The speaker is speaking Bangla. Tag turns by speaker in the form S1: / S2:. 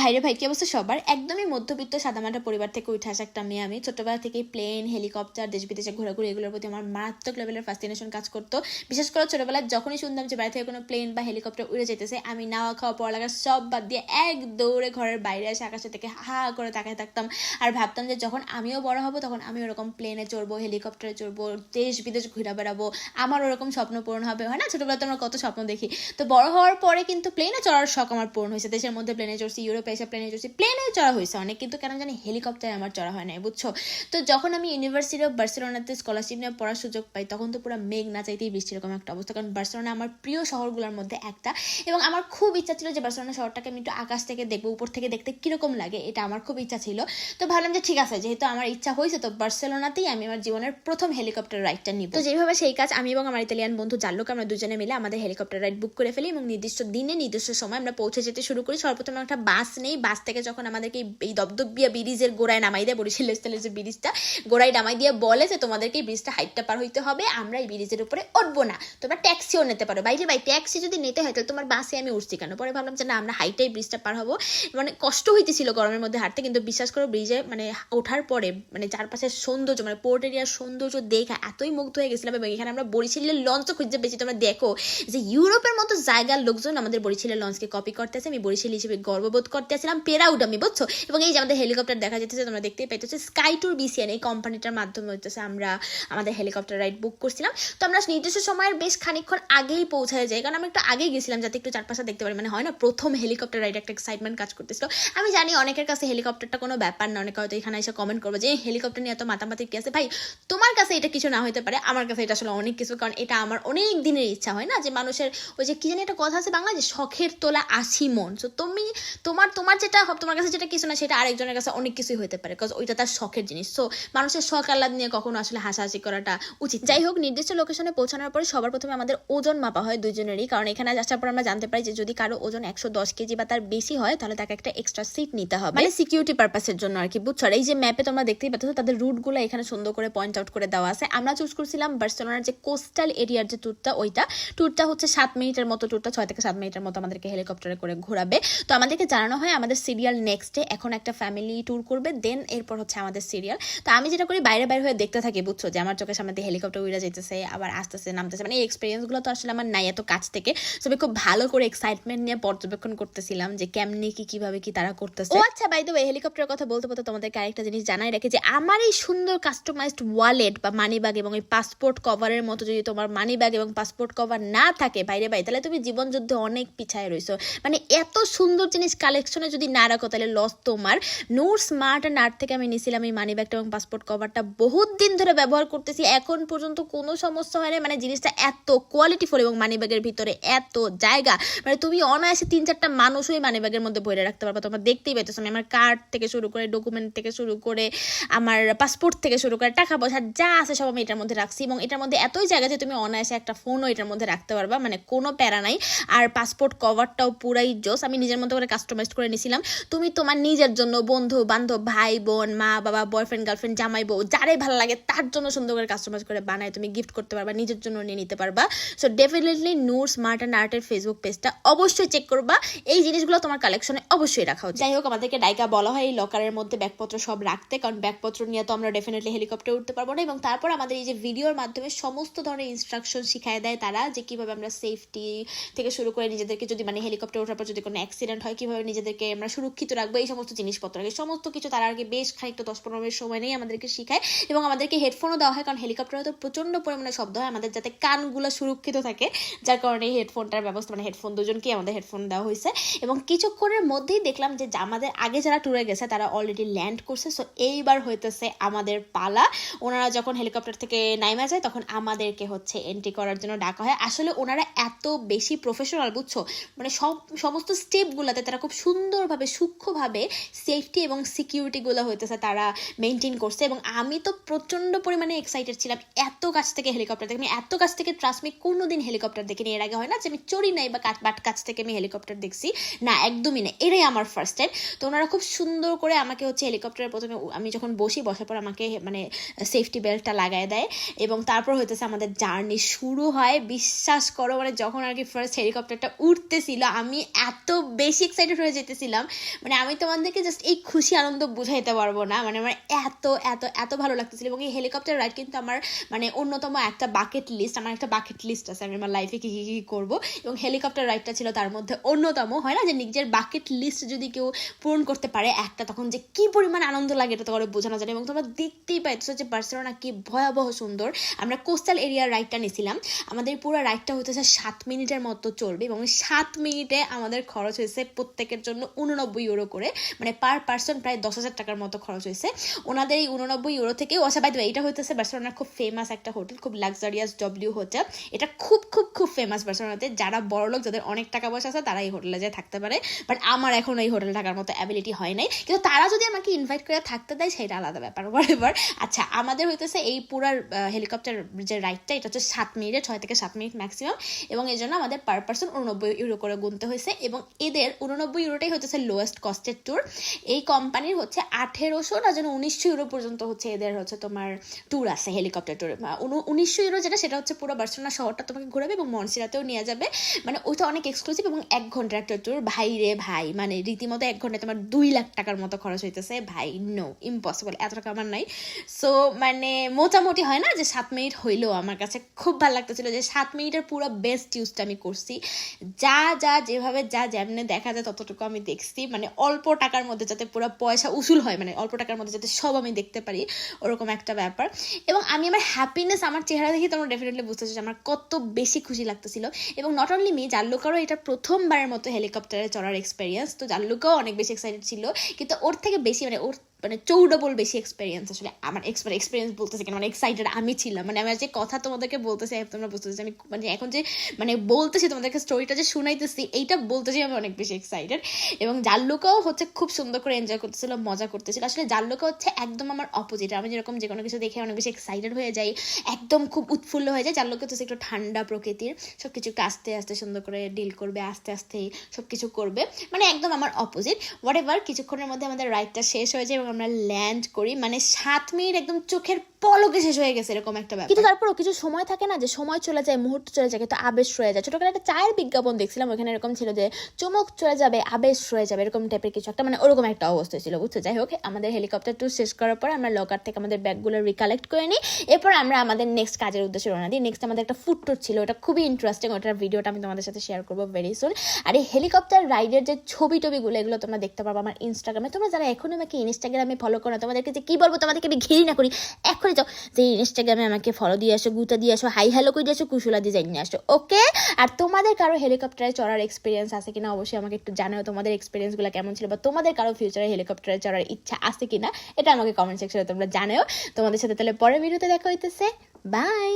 S1: ভাইরে ভাই, কি অবস্থা সবার? একদমই মধ্যবিত্ত সাদামাটা পরিবার থেকে উঠে আসা একটা মেয়ে আমি। ছোটবেলা থেকেই প্লেন হেলিকপ্টার দেশ বিদেশে ঘোরাঘুরি এগুলোর প্রতি আমার মারাত্মক লেভেলের ফ্যাসিনেশন কাজ করতো। বিশেষ করে ছোটবেলায় যখনই শুনতাম যে বাড়ি থেকে কোনো প্লেন বা হেলিকপ্টার উড়ে যেতেছে, আমি নাওয়া খাওয়া পড়ালেখা সব বাদ দিয়ে এক দৌড়ে ঘরের বাইরে এসে আকাশে থেকে হা করে তাকায় থাকতাম। আর ভাবতাম যে যখন আমিও বড় হব, তখন আমি ওরকম প্লেনে চড়বো হেলিকপ্টারে চড়বো দেশ বিদেশ ঘুরে বেড়াবো। আমার ওরকম স্বপ্ন পূরণ হবে। হয় না? ছোটবেলাতে আমরা কত স্বপ্ন দেখি। তো বড় হওয়ার পরে কিন্তু প্লেনে চড়ার শখ আমার পূরণ হয়েছে। দেশের মধ্যে প্লেনে চড়ছি ইউরোপে এসে প্লেনে চড়ছি প্লেনে চড়া হয়েছে অনেক, কিন্তু কেন জানি হেলিকপ্টারে আমার চড়া হয় না বুঝছ? তো যখন আমি ইউনিভার্সিটি অফ বার্সেলোনাতে স্কলারশিপ নিয়ে পড়ার সুযোগ পাই, তখন তো পুরো মেঘ না চাইতেই বৃষ্টি এরকম একটা অবস্থা, কারণ বার্সেলোনা আমার প্রিয় শহরগুলোর মধ্যে একটা। এবং আমার খুব ইচ্ছা ছিল যে বার্সেলোনা শহরটাকে আমি একটু আকাশ থেকে দেখব, উপর থেকে দেখতে কীরকম লাগে, এটা আমার খুব ইচ্ছা ছিল। তো ভাবলাম যে ঠিক আছে, যেহেতু আমার ইচ্ছা হয়েছে, তো বার্সেলোনাতেই আমি আমার জীবনের প্রথম হেলিকপ্টার রাইডটা নিব। তো যেভাবে সেই কাজ আমি এবং আমার ইতালিয়ান বন্ধু জাল্লুক, আমরা দুজনে মিলে আমাদের হেলিকপ্টার রাইড বুক করে ফেলি এবং নির্দিষ্ট দিনে, নির্দিষ্ট সময় আমরা পৌঁছে যেতে শুরু করি। সর্বপ্রথম একটা বাস নেই, বাস থেকে যখন আমাদেরকে এই- দবদবিয়া ব্রিজের গোড়ায় নামাই দেয়, বরিশাল স্টাইলের যে ব্রিজটা, গোড়ায় নামাই দিয়ে বলে যে তোমাদেরকে এই ব্রিজটা হাইটটা পার হইতে হবে, আমরা এই ব্রিজের উপরে উঠবো না। তোমরা ট্যাক্সিও নিতে পারো। বাইরে বাই ট্যাক্সি যদি নিতে হয়, তাহলে তোমার বাসে আমি উঠছি কেন? পরে ভাবলাম যে না, আমরা হাইটাই ব্রিজটা পার হব। মানে কষ্ট হইতেছিল গরমের মধ্যে হাঁটতে, কিন্তু বিশ্বাস করো ব্রিজে মানে ওঠার পরে মানে চারপাশের সৌন্দর্য মানে পোর্ট এরিয়ার সৌন্দর্য দেখা এতই মুগ্ধ হয়ে গেছিলাম এবং এখানে আমরা বরিশালের লঞ্চও খুঁজতে পেয়েছি। তোমরা দেখো যে ইউরোপের মতো জায়গার লোকজন আমাদের বরিশালের লঞ্চকে কপি করতেছে। আমি বরিশাল হিসেবে গর্ববোধ করতে আসছিলাম পেরাউড আমি বুঝছ? এবং এই যে আমাদের হেলিকপ্টার দেখা যেতেছে তোমরা দেখতেই পাইতেছো স্কাই ট্যুর বিসিএন এই কোম্পানিটার মাধ্যমে হইতেছে আমরা আমাদের হেলিকপ্টার রাইড বুক করছিলাম। তো আমরা নির্দিষ্ট সময়ের বেশ খানিকক্ষণ আগেই পৌঁছায় যাই, কারণ আমি একটু আগেই গেছিলাম যাতে একটু চারপাশে দেখতে পারি। মানে হয় না, প্রথম হেলিকপ্টার রাইড একটা এক্সাইটমেন্ট কাজ করতেছিল। আমি জানি অনেকের কাছে হেলিকপ্টারটা কোনো ব্যাপার না, অনেকে হয়তো এখানে এসে কমেন্ট করবে যে হেলিকপ্টার নিয়ে এত মাতামাতি কি আছে? ভাই, তোমার কাছে এটা কিছু না হতে পারে, আমার কাছে এটা আসলে অনেক কিছু, কারণ এটা আমার অনেক দিনের ইচ্ছা, হয় না? যে মানুষের ওই যে কি জানি একটা কথা আছে বাংলা যে, শখের তোলা আশি মন। তো তুমি, তোমার তোমার যেটা তোমার কাছে যেটা কিছু না, সেটা আরেকজনের কাছে অনেক কিছুই হতে পারে কারণ ওইটা তার শখের জিনিস। সো মানুষের শখ আহ্লাদ নিয়ে কখনো আসলে হাসাহাসি করাটা উচিত। যাই হোক, নির্দিষ্ট লোকেশনে পৌঁছানোর পরে সবার প্রথমে আমাদের ওজন মাপা হয় দুজনেরই কারণ এখানে আসার পর আমরা জানতে পারি যে যদি কারও ওজন একশো দশ কেজি বা তার বেশি হয়, তাহলে তাকে একটা এক্সট্রা সিট নিতে হবে। মানে সিকিউরিটি পারপাসের জন্য আর কি, বুঝছ? এই যে ম্যাপে তোমরা দেখতেই পাচ্ছ, তাদের রুটগুলো এখানে সুন্দর করে পয়েন্ট আউট করে দেওয়া আছে। আমরা চুজ করছিলাম বার্সেলোনার যে কোস্টাল এরিয়ার যে ট্যুরটা ওইটা। ট্যুরটা হচ্ছে সাত মিনিটের মতো ট্যুরটা ছয় থেকে সাত মিনিটের মতো আমাদেরকে হেলিকপ্টারে করে ঘোরাবে। তো আমাদেরকে জানানো হয় আমাদের সিরিয়াল নেক্সট ডে এখন একটা ফ্যামিলি ট্যুর করবে দেন এরপর হচ্ছে আমাদের সিরিয়াল তো আমি যেটা করি, বাইরে বাইরে হয়ে দেখতে থাকি, বুঝছ? যে আমার চোখের সামনে হেলিকপ্টার উড়ে যেতেছে আবার আসতেছে নামতেছে। মানে এই এক্সপিরিয়েন্সগুলো তো আসলে আমার নাই এত কাছ থেকে। আমি খুব ভালো করে এক্সাইটমেন্ট নিয়ে পর্যবেক্ষণ করতেছিলাম যে কেমনি কি, কীভাবে কি তারা করতেছে। ও আচ্ছা বাই দ্য হেলিকপ্টারের কথা বলতে বলতে তোমাদেরকে আরেকটা জিনিস জানাই রাখি যে আমার এই সুন্দর কাস্টমাইজড ওয়ালেট বা মানি ব্যাগ এবং এই পাসপোর্ট কভারের মতো যদি তোমার মানি ব্যাগ এবং পাসপোর্ট কভার না থাকে, বাইরে বাইরে তাহলে তুমি জীবন যুদ্ধে অনেক পিছায় রইছো। মানে এত সুন্দর জিনিস কালেকশনে যদি না রাখো, তাহলে লস তোমার। নূর স্মার্ট অ্যান্ড আর্ট থেকে আমি নিয়েছিলাম এই মানি ব্যাগটা এবং পাসপোর্ট কভারটা বহুত দিন ধরে ব্যবহার করতেছি, এখন পর্যন্ত কোনো সমস্যা হয় না। মানে জিনিসটা এত কোয়ালিটিফুল এবং মানি ব্যাগের ভিতরে এত জায়গা। মানে তুমি অনায়াসে তিন চারটা মানুষ ওই মানি ব্যাগের মধ্যে ভরে রাখতে পারবা। তোমরা দেখতেই পাইতেছো, আমি আমার কার্ড থেকে শুরু করে ডকুমেন্ট থেকে শুরু করে, আমার পাসপোর্ট থেকে শুরু করে, টাকা পয়সা যা আছে সব আমি এটার মধ্যে রাখছি। এবং এটার মধ্যে এতই জায়গা যে তুমি অনায়াসে একটা ফোনও এটার মধ্যে রাখতে পারবা। মানে কোনো প্যারা নাই। আর পাসপোর্ট কভারটাও পুরাই জোস আমি নিজের মতো করে কাস্টমাইজ করে নিয়েছিলাম তুমি তোমার নিজের জন্য বন্ধু, বান্ধব, ভাই, বোন, মা, বাবা বয়ফ্রেন্ড গার্লফ্রেন্ড জামাই, বউ, যারাই ভালো লাগে, তার জন্য সুন্দর করে কাস্টমাইজ করে বানায় তুমি গিফট করতে পারবা, নিজের জন্য নিয়ে নিতে পারবা। So definitely Noor smart and আর্টের ফেসবুক পেজটা অবশ্যই চেক করবা। এই জিনিসগুলো তোমার কালেকশনে অবশ্যই রাখা উচিত। যাই হোক, আমাদেরকে ডাইকা বলা হয়, এই লকারের মধ্যে ব্যাগপত্র সব রাখতে, কারণ ব্যাগপত্র নিয়ে তো আমরা ডেফিনেটলি হেলিকপ্টারে উঠতে পারব না। এবং তারপর আমাদের এই যে ভিডিওর মাধ্যমে সমস্ত ধরনের ইনস্ট্রাকশন শিখায় দেয় তারা যে কীভাবে আমরা সেফটি থেকে শুরু করে নিজেদেরকে যদি মানে হেলিকপ্টার ওঠার পর যদি কোনো অ্যাক্সিডেন্ট হয়, কীভাবে নিজেদেরকে আমরা সুরক্ষিত রাখব, এই সমস্ত জিনিসপত্র এই সমস্ত কিছু তারা আগে বেশ খানিকটা দশ পনেরো মিনিট সময় নেই আমাদেরকে শিখায় এবং আমাদেরকে হেডফোনও দেওয়া হয়, কারণ হেলিকপ্টারে তো প্রচণ্ড পরিমাণে শব্দ হয়, আমাদের যাতে কানগুলো সুরক্ষিত থাকে, যার কারণে এই হেডফোনটার ব্যবস্থা মানে হেডফোন দুজনকে আমাদের হেডফোন দেওয়া হয়েছে। এবং কিছুক্ষণের মধ্যেই দেখলাম যে আমাদের আগে যারা ট্যুরে গেছে, তারা অলরেডি ল্যান্ড করছে। সো এইবার হইতেছে আমাদের পালা। ওনারা যখন হেলিকপ্টার থেকে নাইমা যায়, তখন আমাদেরকে হচ্ছে এন্ট্রি করার জন্য ডাকা হয়। আসলে ওনারা এত বেশি প্রফেশনাল বুঝছ? মানে সব, সমস্ত স্টেপগুলোতে তারা খুব সুন্দরভাবে, সূক্ষ্মভাবে সেফটি এবং সিকিউরিটিগুলো হইতেছে তারা মেনটেন করছে। এবং আমি তো প্রচণ্ড পরিমাণে এক্সাইটেড ছিলাম। এত কাছ থেকে হেলিকপ্টার দেখে আমি এত কাছ থেকে ট্রাস্ট মি কোনোদিন হেলিকপ্টার দেখিনি। এর আগে হয় না যে আমি চড়ি নাই বা বাট কাছ থেকে আমি হেলিকপ্টার দেখছি। না, একদমই না এটাই আমার ফার্স্ট টাইম তো ওনারা খুব সুন্দর করে আমাকে হচ্ছে হেলিকপ্টারের প্রথমে আমি যখন বসি, বসার পর আমাকে মানে সেফটি বেল্টটা লাগায় দেয়। এবং তারপর হইতেছে আমাদের জার্নি শুরু হয়। বিশ্বাস করো মানে যখন আর কি ফার্স্ট হেলিকপ্টারটা উঠতেছিল, আমি এত বেশি এক্সাইটেড হয়ে যেতেছি যাইতেছিলাম মানে আমি তোমাদেরকে জাস্ট এই খুশি আনন্দ বুঝাইতে পারব না। মানে আমার এত এত এত ভালো লাগতেছিল এবং এই হেলিকপ্টার রাইড কিন্তু আমার মানে অন্যতম একটা বাকেট লিস্ট আমার একটা বাকেট লিস্ট আছে। আমি আমার লাইফে কী কী করব? এবং হেলিকপ্টার রাইডটা ছিল তার মধ্যে অন্যতম। হয় না যে নিজের বাকেট লিস্ট যদি কেউ পূরণ করতে পারে একটা, তখন যে কি পরিমাণ আনন্দ লাগে এটা তোমার বোঝানো যায়। এবং তোমরা দেখতেই পাইছো যে বার্সেলোনা কি ভয়াবহ সুন্দর। আমরা কোস্টাল এরিয়ার রাইডটা নিয়েছিলাম আমাদের পুরো রাইডটা হতেছে সাত মিনিটের মতো চলবে এবং সাত মিনিটে আমাদের খরচ হয়েছে প্রত্যেকের জন্য উননব্বই ইউরো করে মানে পার পার্সন প্রায় দশ হাজার টাকার মতো খরচ হয়েছে। ওনাদের এই উননব্বই ইউরো থেকে ওসা বাই এটা হইতেছে বার্সেলোনার খুব ফেমাস একটা হোটেল খুব লাক্সারিয়াস ডব্লিউ হোটেল এটা খুব খুব খুব ফেমাস বার্সেলোনাতে। যারা বড় লোক, যাদের অনেক টাকা পয়সা আছে, তারা এই হোটেলে যায় থাকতে পারে। বাট আমার এখন এই হোটেলে থাকার মতো অ্যাবিলিটি হয় নাই। কিন্তু তারা যদি আমাকে ইনভাইট করে থাকতে দেয়, সেটা আলাদা ব্যাপার এবার আচ্ছা আমাদের হইতেছে এই পুরার হেলিকপ্টার যে রাইডটা এটা হচ্ছে সাত মিনিটে, ছয় থেকে সাত মিনিট ম্যাক্সিমাম এবং এই জন্য আমাদের পার পার্সন উননব্বই ইউরো করে গুনতে হয়েছে। এবং এদের উননব্বই ইউরোটাই হচ্ছে লোয়েস্ট কস্টের ট্যুর এই কোম্পানির হচ্ছে আঠেরোশো না যেন উনিশশো ইউরো পর্যন্ত হচ্ছে এদের হচ্ছে তোমার ট্যুর আছে হেলিকপ্টার ট্যুর উনিশশো ইউরো যেটা, সেটা হচ্ছে পুরো বার্সেলোনা শহরটা তোমাকে ঘোরাবে এবং মনসিরাতেও নিয়ে যাবে। মানে ওইটা অনেক এক্সক্লুসিভ এবং এক ঘণ্টার একটা ট্যুর ভাই রে ভাই মানে রীতিমতো এক ঘন্টায় তোমার দুই লাখ টাকার মতো খরচ হইতেছে। ভাই নো ইম্পসিবল এত টাকা আমার নাই। সো মানে মোটামুটি হয় না যে সাত মিনিট হইলেও আমার কাছে খুব ভালো লাগতেছিল যে সাত মিনিটের পুরো বেস্ট ইউজটা আমি করছি। যা যা, যেভাবে যা, যেমনি দেখা যায় ততটুকু আমি দেখছি মানে অল্প টাকার মধ্যে যাতে পুরো পয়সা উসুল হয় মানে অল্প টাকার মধ্যে যাতে সব আমি দেখতে পারি, ওরকম একটা ব্যাপার। এবং আমি আমার হ্যাপিনেস আমার চেহারা দেখে তোমরা ডেফিনেটলি বুঝতেছো যে আমার কত বেশি খুশি লাগতেছিল। এবং নট অনলি মি জাল্লুকারও এটা প্রথমবারের মতো হেলিকপ্টারে চড়ার এক্সপিরিয়েন্স তো জাল্লুকাও অনেক বেশি এক্সাইটেড ছিল, কিন্তু ওর থেকে বেশি মানে ওর মানে চৌডবল বেশি এক্সপিরিয়েন্স আসলে আমার এক্সপার এক্সপিরিয়েন্স বলতেছে কেন? মানে এক্সাইটেড আমি ছিলাম। মানে আমার যে কথা তোমাদেরকে বলতেছি তোমরা বুঝতেছি আমি মানে এখন যে মানে বলতেছি তোমাদেরকে স্টোরিটা যে শুনাইতেছি, এইটা বলতেছি আমি অনেক বেশি এক্সাইটেড এবং জাল্লুকাও হচ্ছে খুব সুন্দর করে এনজয় করতেছিল, মজা করতেছিল। আসলে জাল্লুকা হচ্ছে একদম আমার অপোজিট আমি যেরকম যে কোনো কিছু দেখে অনেক বেশি এক্সাইটেড হয়ে যাই, একদম খুব উৎফুল্ল হয়ে যায় জাল্লুকা হচ্ছে একটু ঠান্ডা প্রকৃতির সব কিছু আস্তে আস্তে সুন্দর করে ডিল করবে, আস্তে আস্তে সব কিছু করবে। মানে একদম আমার অপোজিট হোয়াট এভার কিছুক্ষণের মধ্যে আমাদের রাইডটা শেষ হয়ে যায় এবং আমরা ল্যান্ড করি মানে সাত মিনিট একদম চোখের পলকে শেষ হয়ে গেছে এরকম একটা ব্যাপার। কিন্তু তারপরও কিছু সময় থাকে না যে সময় চলে যায়, মুহূর্ত চলে যায়, কিন্তু আবেশ রয়ে যায়। ছোটবেলা একটা চায়ের বিজ্ঞাপন দেখছিলাম ওখানে এরকম ছিল যে চমক চলে যাবে, আবেশ রয়ে যাবে, এরকম টাইপের কিছু একটা। মানে ওরকম একটা অবস্থা ছিল বুঝতে যাই হোক, আমাদের হেলিকপ্টার ট্যুর শেষ করার পর আমরা লকার থেকে আমাদের ব্যাগগুলো রিকালেক্ট করে নিই। এরপর আমরা আমাদের নেক্সট কাজের উদ্দেশ্যে রওনা দিই। নেক্সট আমাদের একটা ফুড ট্যুর ছিল, ওটা খুবই ইন্টারেস্টিং ওটার ভিডিওটা আমি তোমাদের সাথে শেয়ার করব ভেরি সুন আর এই হেলিকপ্টার রাইডের যে ছবি টবিগুলো এগুলো তোমরা দেখতে পারব আমার ইনস্টাগ্রামে তোমরা যারা এখনও আমাকে ইনস্টাগ্রামে ফলো করো তোমাদেরকে যে কি বলব, তোমাদেরকে আমি ঘিরি না করি এখনই যাও যে ইনস্টাগ্রামে আমাকে ফলো দিয়ে আসো, গুতা দিয়ে আসো হাই হ্যালো করে দিয়ে আসো, কুশুলা ডিজাইন নিয়ে আসো ওকে আর তোমাদের কারও হেলিকপ্টারে চড়ার এক্সপিরিয়েন্স আছে কিনা? অবশ্যই আমাকে একটু জানাও তোমাদের এক্সপিরিয়েন্সগুলো কেমন ছিল বা তোমাদের কারও ফিউচারে হেলিকপ্টারে চড়ার ইচ্ছা আছে কিনা? এটা আমাকে কমেন্ট সেকশনে তোমরা জানাও। তোমাদের সাথে তাহলে পরের ভিডিওতে দেখা হইতেছে। বাই